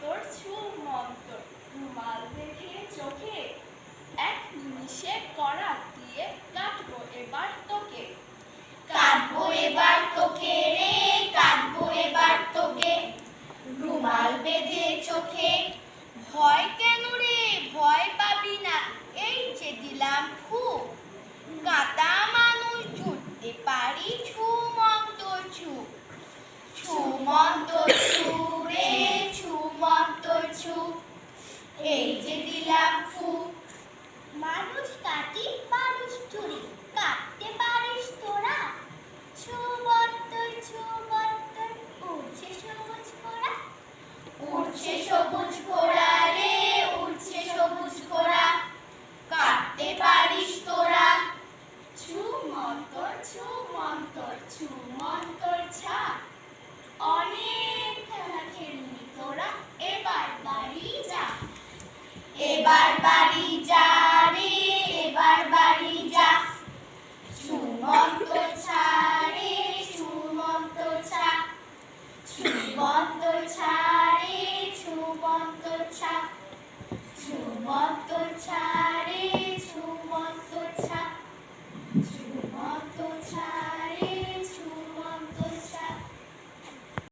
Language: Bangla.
অন্তর রুমাল চোখে এক নিমিষে করা দিয়ে কাটবো এবার তোকে কাটবো এবার তোকে রে কাটবো এবার তোকে। রুমাল বেঁধে চোখে ভয়কে মন্তর ছু মন্তর অনেক খেলা খেললি তোরা, এবার বাড়ি যা। সুমন্ত সুমন্ত ছা সুমন্ত সুমন্ত ছা